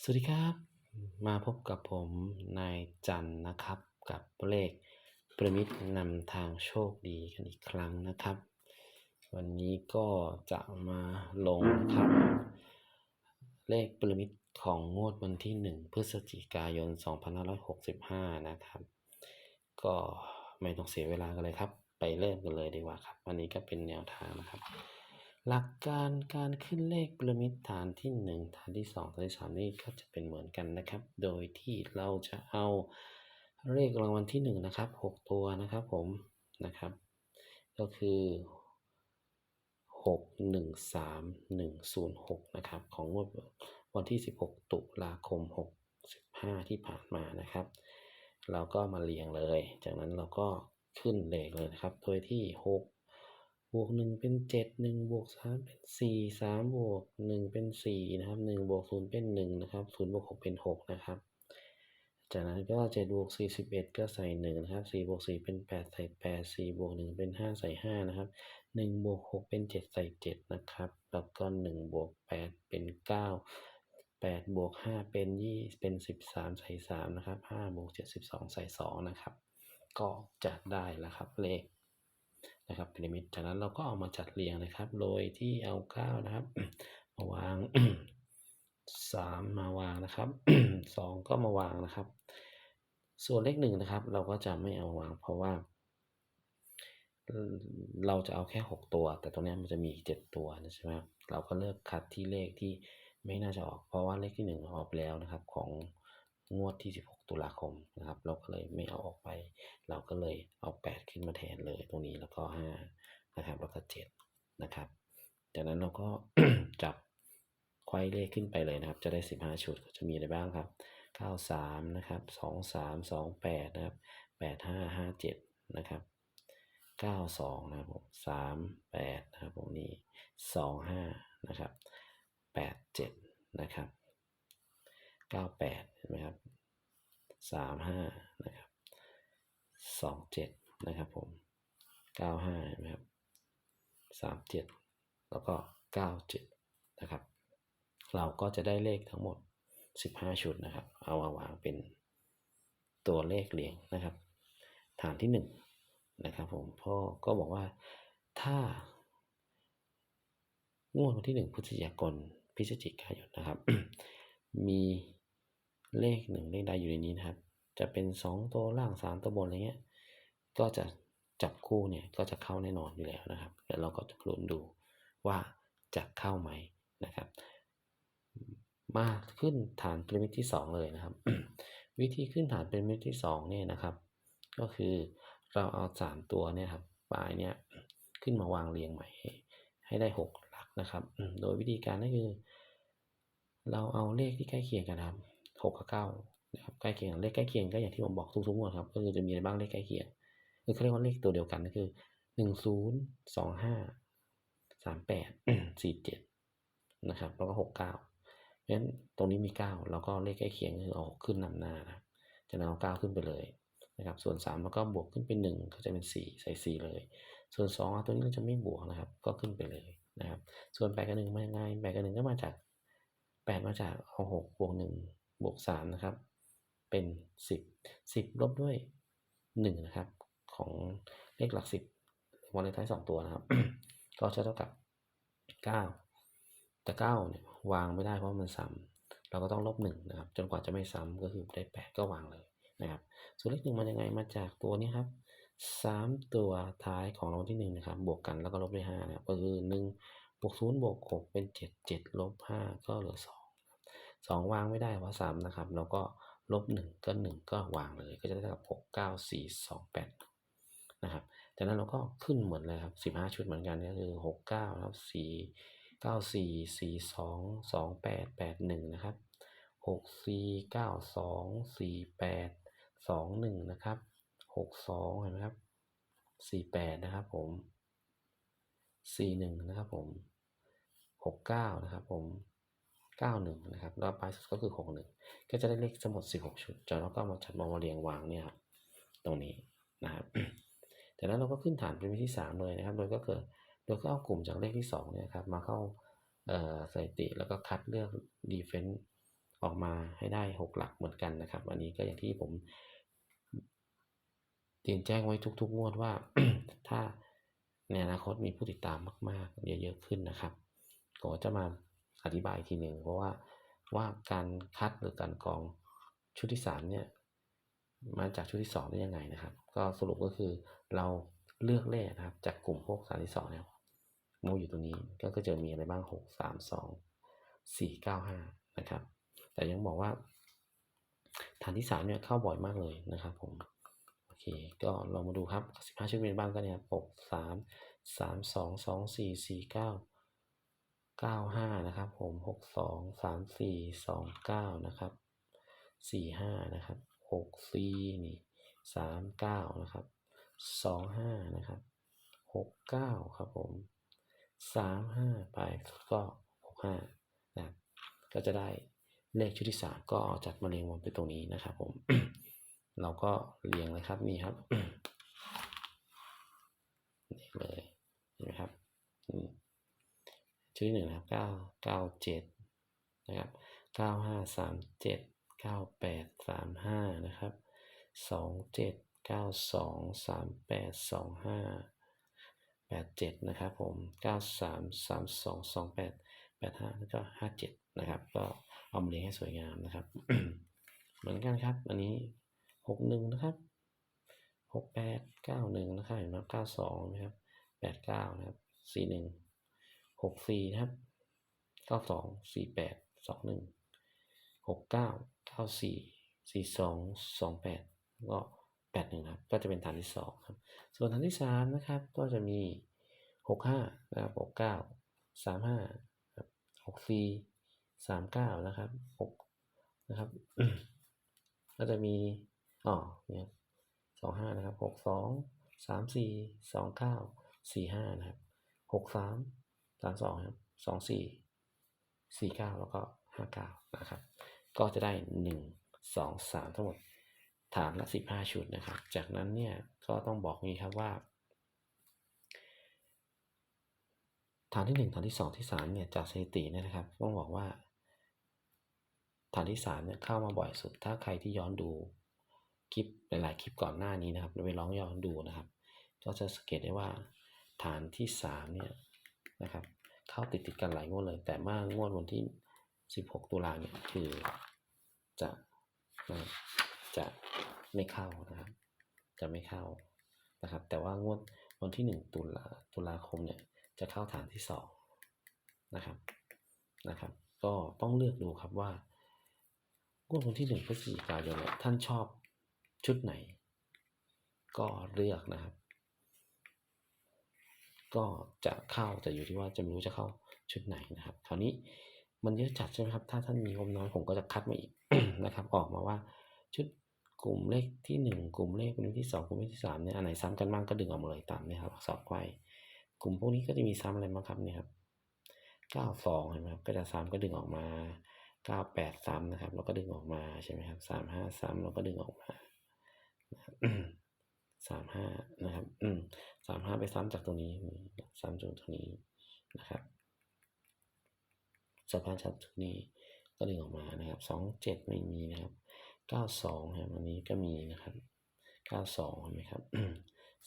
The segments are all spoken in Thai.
สวัสดีครับ มาพบกับผมนายจันนะครับ กับเลขพระมิดนำทางโชคดีกันอีกครั้งนะครับ วันนี้ก็จะมาลงนะครับ เลขพระมิดของงวดวันที่ 1 พฤศจิกายน 2565 นะครับ ก็ไม่ต้องเสียเวลากันเลยครับ ไปเริ่มกันเลยดีกว่าครับอันนี้ก็เป็นแนวทางนะครับ หลักการการขึ้นเลขพีระมิดฐานที่ 1 ฐานที่ 2 ฐานที่ 3 นี่ก็จะเป็นเหมือนกันนะครับ โดยที่เราจะเอาเลขรางวัลที่ 1 นะครับ 6 ตัวนะครับผมนะครับ ก็คือ 6 1 3 1 0 6 นะครับ ของงวดวันที่ 16 ตุลาคม 65 ที่ผ่านมานะครับ เราก็มาเรียงเลย จากนั้นเราก็ขึ้นเลขเลยนะครับ โดยที่ 6 วกหนึ่งเป็นเจ็ดหนึ่งบวกสามเป็นสี่สามบวกหนึ่งเป็นสี่นะครับหนึ่งบวกศูนย์เป็นหนึ่งนะครับศูนย์บวกหกเป็นหกนะครับ จากนั้นก็เจ็ดบวกสี่สิบเอ็ดก็ใส่หนึ่งนะครับสี่บวกสี่เป็นแปดใส่แปดสี่บวกหนึ่งเป็นห้าใส่ห้านะครับหนึ่งบวกหกเป็นเจ็ดใส่เจ็ดนะครับ แล้วก็หนึ่งบวกแปดเป็นเก้าแปดบวกห้าเป็นยี่เป็นสิบสามใส่สามนะครับห้าบวกเจ็ดสิบสองใส่สองนะครับ ก็จะได้แล้วครับเลข นะครับพีระมิดจากนั้นเราก็เอามาจัดเรียงนะครับ โดยที่เอาก้9นะครับ มาวาง3มมาวางนะครับ2ก็มาวางนะครับ ส่วนเลขหนึ่งนะครับ เราก็จะไม่เอาวาง เพราะว่า เราจะเอาแค่6ตัว แต่ตรงนี้มันจะมีอีก7ตัวนะใช่ไหมครับเราก็เลือกคัดที่เลขที่ไม่น่าจะออก เพราะว่าเลขที่1ออกแล้วนะครับ ของงวดที่16ตุลาคมนะครับ เราก็เลยไม่เอาออกไป เราก็เลยเอา 8 ขึ้นมาแทนเลยตรงนี้แล้วก็5นะครับแล้วก็7นะครับจากนั้นเราก็จับไขว้เลขขึ้นไปเลยนะครับ จะได้ 15 ชุดจะมีอะไรบ้างครับ 93 นะครับ 23 28 นะครับ 85 57 นะครับ 92 นะครับผม38 นะครับผมนี่ 25 นะครับ 87 นะครับ 98 เห็นไหมครับ 35 นะครับ 27นะครับผม95เห็นไหมครับ37แล้วก็97นะครับ เราก็จะได้เลขทั้งหมด15ชุดนะครับ เอามาวางเป็นตัวเลขเรียงนะครับ ฐานที่1นะครับผมพ่อก็บอกว่าถ้างวดวันที่1พฤศจิกายนพฤศจิกายนนะครับ มีเลขหนึ่งเลขใดอยู่ในนี้นะครับ จะเป็น 2 ตัวล่าง 3 ตัวบนอะไรเงี้ย ก็จะจับคู่เนี่ยก็จะเข้าแน่นอนอยู่แล้วนะครับเดี๋ยวเราก็จะลุ้นดูว่าจะเข้าไหมนะครับ มาขึ้นฐานพีระมิดที่ 2 เลยนะครับ วิธีขึ้นฐานพีระมิดที่2เนี่ยนะครับ ก็คือเราเอา 3 ตัวเนี่ยครับปลายเนี่ยขึ้นมาวางเรียงใหม่ให้ได้ 6 หลักนะครับ โดยวิธีการก็คือ เราเอาเลขที่ใกล้เคียงกันครับ6กับ9 นะครับใกล้เคียงเลขใกล้เคียงก็อย่างที่ผมบอกทุกๆงวดครับก็คือจะมีอะไรบ้างเลขใกล้เคียงคือเขาเรียกว่าเลขตัวเดียวกันก็คือ10 25 38 47นะครับแล้วก็69เก้าเพราะฉะนั้นตรงนี้มี9แล้วก็เลขใกล้เคียงคือเอาขึ้นนำหน้านะจะนำเอาขึ้นไปเลยนะครับส่วน3แล้วก็บวกขึ้นเป็น1ก็จะเป็น 4 ใส่ 4 เลย ส่วน2ตัวนี้เราจะไม่บวกนะครับ ก็ขึ้นไปเลยนะครับ ส่วน8กับ1มายังไง8กับ1ก็มาจาก 8 มาจากเอา6บวก1บวก3นะครับ เป็น 10 10ลบด้วย1นะครับของเลขหลัก 10วันเลขท้าย 2 ตัวนะครับ ก็จะเท่ากับ 9 แต่9เนี่ยวางไม่ได้เพราะมันซ้ำเราก็ต้องลบ1นะครับจนกว่าจะไม่ซ้ำก็คือได้ 8 ก็วางเลยนะครับส่วนเลขหนึ่งมันยังไงมาจากตัวนี้ครับ3 ตัวท้ายของรางวัลที่1นะครับบวกกันแล้วก็ลบด้วย5นะครับก็คือ 1บวก0บวก6เป็น7 7ลบ5ก็เหลือ2 2วางไม่ได้เพราะซ้ำนะครับ แล้วก็ ลบ1ก็ 1 ก็วางเลยก็จะได้เท่ากับ 6 9 4 2 8 นะครับจากนั้นเราก็ขึ้นเหมือนเลยครับ 15 ชุดเหมือนกันก็คือ 6 9ครับ4 9 4 4 2 2 8 8 1 นะครับ 6 4 9 2 4 8 2 1 นะครับ 6 2 เห็นไหมครับ 4 8 นะครับผม 4 1 นะครับผม 6 9 นะครับผม 91 นะครับแล้วปลายสุดก็คือ 61 ก็จะได้เลขทั้งหมด 16 ชุดจากนั้นก็มาจัดมาเรียงวางเนี่ยครับตรงนี้นะครับจากนั้นเราก็ขึ้นฐานเป็นวิธีที่3เลยนะครับ โดยก็เกิดโดยก็เอากลุ่มจากเลขที่2เนี่ยครับมาเข้าสถิติแล้วก็คัดเลือก defense ออกมาให้ได้ 6 หลักเหมือนกันนะครับ อันนี้ก็อย่างที่ผมเรียนแจ้งไว้ทุก ๆ งวดว่า ถ้าในอนาคตมีผู้ติดตามมาก ๆ เยอะ ๆ ขึ้นนะครับก็จะมา อธิบายทีหนึ่งเพราะว่าว่าการคัดหรือการกรองชุดที่3เนี่ยมาจากชุดที่2ได้ยังไงนะครับ ก็สรุปก็คือเราเลือกเลขนะครับ จากกลุ่มพวก32เนี่ยมูอยู่ตรงนี้ก็จะมีอะไรบ้าง 6 3 2 4 9 5 นะครับ แต่ยังบอกว่าฐานที่3เนี่ยเข้าบ่อยมากเลยนะครับผมโอเคก็ลองมาดูครับ 15 ชุดเป็นบ้างก็เนี่ย6 3 3 2 2 4 4 9 95 นะครับ ผม 62 34 29 นะครับ 45 นะครับ64นี่39 นะครับ 25 นะครับ 69 ครับผม 35 ไปก็ 65 นะครับ ก็จะได้เลขชุดที่ 3 ก็จัดมาเรียงวนไปตรงนี้นะครับผม เราก็เรียงเลยครับนี่ครับนี่เลยเห็นไหมครับ ชุดที่หนึ่งนะครับเก้าเก้าเจ็ดนะครับเก้าห้าสามเจ็ดเก้าแปดสามห้านะครับสองเจ็ดเก้าสองสามแปดสองห้าแปดเจ็ดนะครับผมเก้าสามสามสองสองแปดแปดห้าแล้วก็ห้าเจ็ดนะครับ ก็เอามาเรียงให้สวยงามนะครับ เหมือนกันครับ อันนี้หกหนึ่งนะครับหกแปดเก้าหนึ่งนะครับเห็นไหมเก้าสองนะครับแปดเก้านะครับสี่หนึ่ง หกสี่นะครับเก้าสองสี่แปดสองหนึ่งหกเก้าเก้าสี่สี่สองสองแปดก็แปดหนึ่งครับ ก็จะเป็นฐานที่สองครับ ส่วนฐานที่สามนะครับ ก็จะมีหกห้านะครับหกเก้าสามห้าหกสี่สามเก้านะครับหกนะครับ ก็จะมีอ๋อเนี่ยสองห้านะครับหกสองสามสี่สองเก้าสี่ห้านะครับหกสามามสองครับสองสี่สี่เก้าแล้วก็ห้าเก้านะครับ ก็จะได้หนึ่งสองสามทั้งหมดฐานละสิบห้าชุดนะครับ จากนั้นเนี่ยก็ต้องบอกงี้ครับว่า ฐานที่หนึ่งฐานที่สองที่สามเนี่ยจากสถิติเนี่ยนะครับต้องบอกว่า ฐานที่สามเนี่ยเข้ามาบ่อยสุด ถ้าใครที่ย้อนดูคลิปหลาย ๆ คลิปก่อนหน้านี้นะครับไปลองย้อนดูนะครับ ก็จะสังเกตได้ว่าฐานที่สามเนี่ยนะครับ เข้าติดติดกันหลายงวดเลย แต่เมื่องวดวันที่ 16 ตุลาเนี่ยคือจะนะจะไม่เข้านะครับ จะไม่เข้านะครับ แต่ว่างวดวันที่ 1 ตุลาตุลาคมเนี่ยจะเข้าฐานที่สองนะครับนะครับ ก็ต้องเลือกดูครับว่างวดวันที่ 1พฤศจิกายนท่านชอบชุดไหน ก็เลือกนะครับ ก็จะเข้าแต่อยู่ที่ว่าจะไม่รู้จะเข้าชุดไหนนะครับ คราวนี้มันเยอะจัดใช่ไหมครับ ถ้าท่านมีงบน้อยผมก็จะคัดมาอีกนะครับ ออกมาว่าชุดกลุ่มเลขที่หนึ่งกลุ่มเลขกลุ่มที่สองกลุ่มเลขที่สามเนี่ยอันไหนซ้ำกันบ้างก็ดึงออกมาเลยตามนี่ครับสอบไว้กลุ่มพวกนี้ก็จะมีซ้ำอะไรบ้างครับเนี่ยครับเก้าสองเห็นไหมครับก็จะซ้ำก็ดึงออกมาเก้าแปดซ้ำนะครับ แล้วก็ดึงออกมาใช่ไหมครับสามห้าซ้ำแล้วก็ดึงออกมา สามห้านะครับ อืมสามห้าไปซ้ำจากตรงนี้ ซ้ำจากตรงนี้นะครับสะพานชัดตรงนี้ก็ดึงออกมานะครับสองเจ็ดไม่มีนะครับเก้าสองครับอันนี้ก็มีนะครับเก้าสองเห็นไหมครับ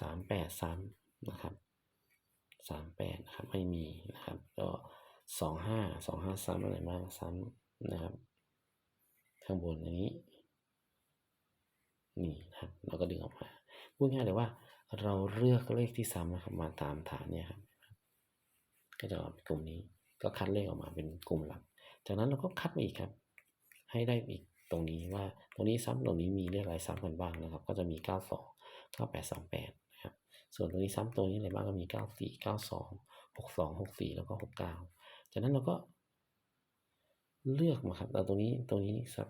สามแปดซ้ำนะครับสามแปดนะครับไม่มีนะครับ ก็สองห้าสองห้าซ้ำอะไรบ้างซ้ำนะครับ ข้างบนอันนี้นี่นะครับเราก็ดึงออกมา พูดง่ายเลยว่าเราเลือกเลขที่ซ้ำนะครับมาตามฐานเนี่ยครับ ก็จะออกเป็นกลุ่มนี้ ก็คัดเลขออกมาเป็นกลุ่มหลัก จากนั้นเราก็คัดมาอีกครับ ให้ได้อีกตรงนี้ว่าตรงนี้ซ้ำตรงนี้มีเลขอะไรซ้ำกันบ้างนะครับ ก็จะมี 92 9828นะครับ ส่วนตรงนี้ซ้ำตรงนี้อะไรบ้างก็มี 94 92 62 64 แล้วก็ 69 จากนั้นเราก็เลือกมาครับเราตรงนี้ตรงนี้ครับ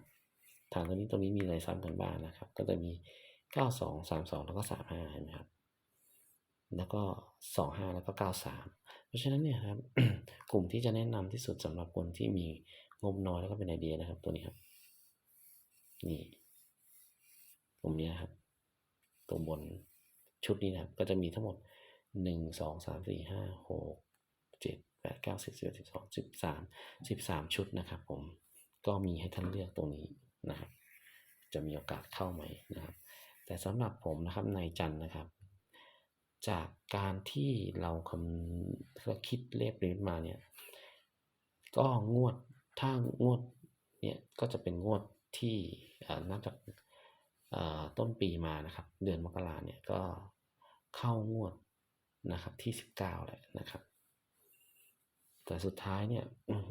ฐานตรงนี้ตรงนี้มีอะไรซ้ำกันบ้างนะครับ ก็จะมี 92 32แล้วก็35เห็นไหมครับ แล้วก็25แล้วก็93เพราะฉะนั้นเนี่ยครับ กลุ่มที่จะแนะนำที่สุดสำหรับคนที่มีงบน้อยแล้วก็เป็นไอเดียนะครับ ตัวนี้ครับ นี่กลุ่มนี้นครับตรงบนชุดนี้นะครับ ก็จะมีทั้งหมด1 2 3 4 5 6 7 8 9 10 11 12 13 13ชุดนะครับ ผมก็มีให้ท่านเลือกตรงนี้นะครับ จะมีโอกาสเข้าไหมนะครับ แต่สำหรับผมนะครับนายจันนะครับ จากการที่เราคำเราคิดเลขลิมิตมาเนี่ย ก็งวดถ้างวดเนี่ยก็จะเป็นงวดที่นับจากต้นปีมานะครับ เดือนมกราเนี่ยก็เข้างวดนะครับที่ 19แหละนะครับ แต่สุดท้ายเนี่ย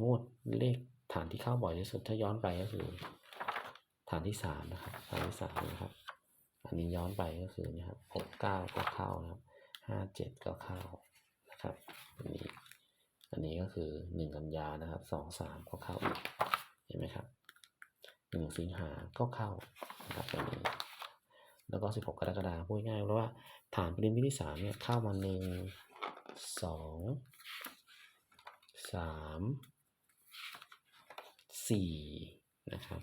งวดเลขฐานที่เข้าบ่อยที่สุดถ้าย้อนไปก็คือฐานที่สามนะครับฐานที่สามนะครับ อันนี้ย้อนไปก็คือนะครับหกเก้าก็เข้านะครับห้าเจ็ดก็เข้านะครับอันนี้อันนี้ก็คือหนึ่งกันยานะครับสองสามก็เข้าอีกเห็นไหมครับหนึ่งสิงหาก็เข้านะครับอันนี้แล้วก็สิบหกกรกฎาคมพูดง่ายๆเพราะว่าฐานปริมที่สามเนี่ยเข้ามาหนึ่งสองสามสี่นะครับ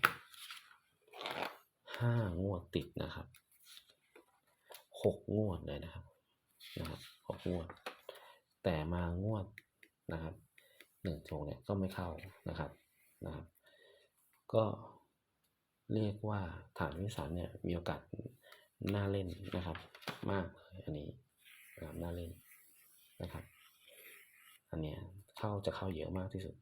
ห้างวดติดนะครับ หกงวดเลยนะครับนะครับหกงวด แต่มางวดนะครับหนึ่งโงเนี่ยก็ไม่เข้านะครับนะครับ ก็เรียกว่าฐานวิสารเนี่ยมีโอกาสน่าเล่นนะครับ มากเลยอันนี้นะครับน่าเล่นนะครับ อันเนี้ยเข้าจะเข้าเยอะมากที่สุด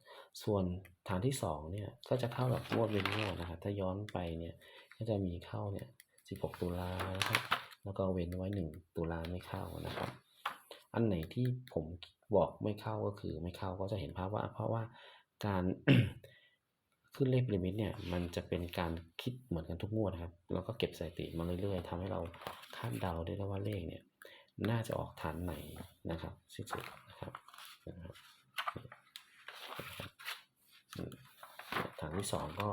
ส่วนฐานที่สองเนี่ยก็จะเข้าแบบงวดเว้นงวดนะครับ ถ้าย้อนไปเนี่ยก็จะมีเข้าเนี่ย16 ตุลานะครับ แล้วก็เว้นไว้ 1 ตุลาไม่เข้านะครับ อันไหนที่ผมบอกไม่เข้าก็คือไม่เข้าก็จะเห็นภาพว่า เพราะว่าการขึ้นเลขลิมิตเนี่ยมันจะเป็นการคิดเหมือนกันทุกงวดนะครับ แล้วก็เก็บสถิติมาเรื่อยๆทำให้เราคาดเดาได้ว่าเลขเนี่ยน่าจะออกฐานไหนนะครับสิ้นสุดนะครับนะครับฐานที่สองก็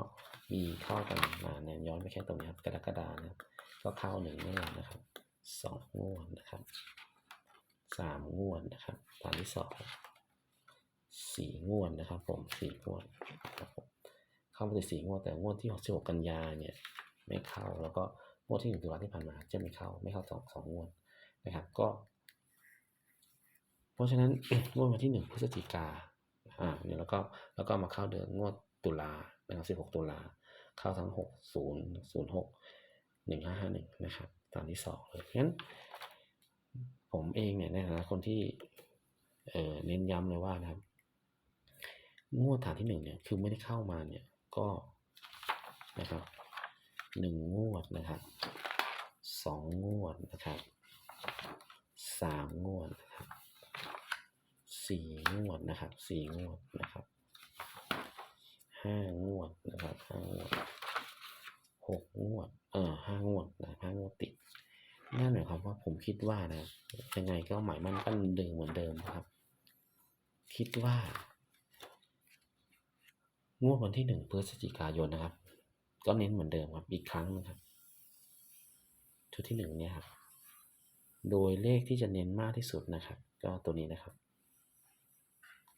มีเข้ากันมาเนี่ยย้อนไปแค่ตรงนี้ครับกรกฎานะครับ ก็เข้าหนึ่งงวดนะครับสองงวดนะครับสามงวดนะครับฐานที่สองสี่งวดนะครับ ผมสี่งวดนะครับผมเข้ามาถึงสี่งวดแต่งวดที่หกสิบหกกันยาเนี่ยไม่เข้าแล้วก็งวดที่หนึ่งตุลาที่ผ่านมาจะไม่เข้าไม่เข้าสองสองงวดนะครับก็ เพราะฉะนั้นงวดวันที่หนึ่งพฤศจิกาอ่าเนี่ยแล้วก็แล้วก็มาเข้าเดือนงวดตุลานะครับสิบหกตุลาเข้าทั้งหกศูนย์ศูนย์หก หนึ่งห้าห้าหนึ่งนะครับ ตอนที่สองเลยงั้น ผมเองเนี่ยในฐานะคนที่เออเน้นย้ำเลยว่านะครับ งวดฐานที่หนึ่งเนี่ย คือไม่ได้เข้ามาเนี่ย ก็นะครับหนึ่งงวดนะครับสองงวดนะครับสามงวดนะครับสี่งวดนะครับสี่งวดนะครับห้างวดนะครับห้างวด หกงวด เออห้างวดนะห้างวดติด นั่นหมายความว่าผมคิดว่านะ ยังไงก็หมายมั่นปั้นดึงเหมือนเดิมนะครับ คิดว่างวดวันที่หนึ่งพฤศจิกายนนะครับ ก็เน้นเหมือนเดิมครับ อีกครั้งนะครับ ชุดที่หนึ่งเนี่ยครับ โดยเลขที่จะเน้นมากที่สุดนะครับ ก็ตัวนี้นะครับ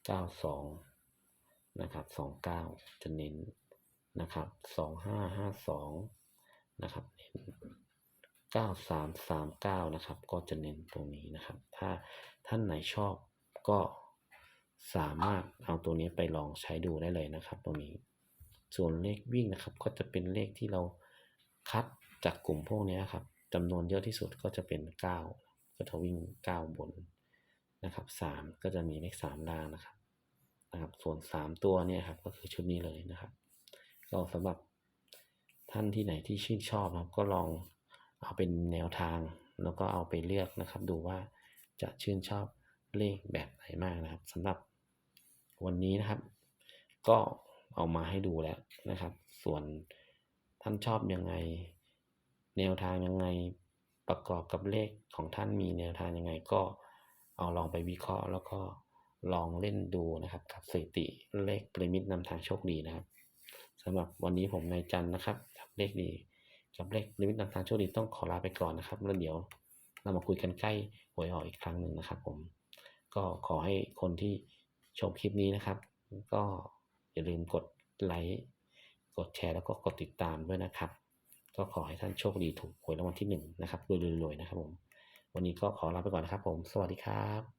เก้าสองนะครับสองเก้าจะเน้น นะครับสองห้าห้าสองนะครับเน้นเก้าสามสามเก้านะครับ ก็จะเน้นตรงนี้นะครับ ถ้าท่านไหนชอบก็สามารถเอาตัวนี้ไปลองใช้ดูได้เลยนะครับ ตรงนี้ ส่วนเลขวิ่งนะครับ ก็จะเป็นเลขที่เราคัดจากกลุ่มพวกนี้ครับจำนวนเยอะที่สุดก็จะเป็น 9 ก็จะวิ่ง 9 บนนะครับ 3 ก็จะมีเลข3ล่างนะครับนะครับ ส่วน 3 ตัวเนี่ยครับก็คือชุดนี้เลยนะครับ ก็สำหรับท่านที่ไหนที่ชื่นชอบครับก็ลองเอาเป็นแนวทาง แล้วก็เอาไปเลือกนะครับ ดูว่าจะชื่นชอบเลขแบบไหนมากนะครับสำหรับวันนี้นะครับ ก็เอามาให้ดูแล้วนะครับ ส่วนท่านชอบยังไง แนวทางยังไงประกอบกับเลขของท่านมีแนวทางยังไงก็เอาลองไปวิเคราะห์ แล้วก็ลองเล่นดูนะครับ กับสถิติเลขปริมิตนำทางโชคดีนะครับ สำหรับวันนี้ผมนายจันนะครับกับเลขดีกับเลขปริมิตนำทางโชคดีต้องขอลาไปก่อนนะครับแล้วเดี๋ยวเรามาคุยกันใกล้หวยออกอีกครั้งหนึ่งนะครับผมก็ขอให้คนที่ชมคลิปนี้นะครับ ก็อย่าลืมกดไลค์กดแชร์แล้วก็กดติดตามด้วยนะครับ ก็ขอให้ท่านโชคดีถูกหวยรางวัลที่หนึ่งนะครับรวยๆนะครับผมวันนี้ก็ขอลาไปก่อนนะครับผม สวัสดีครับ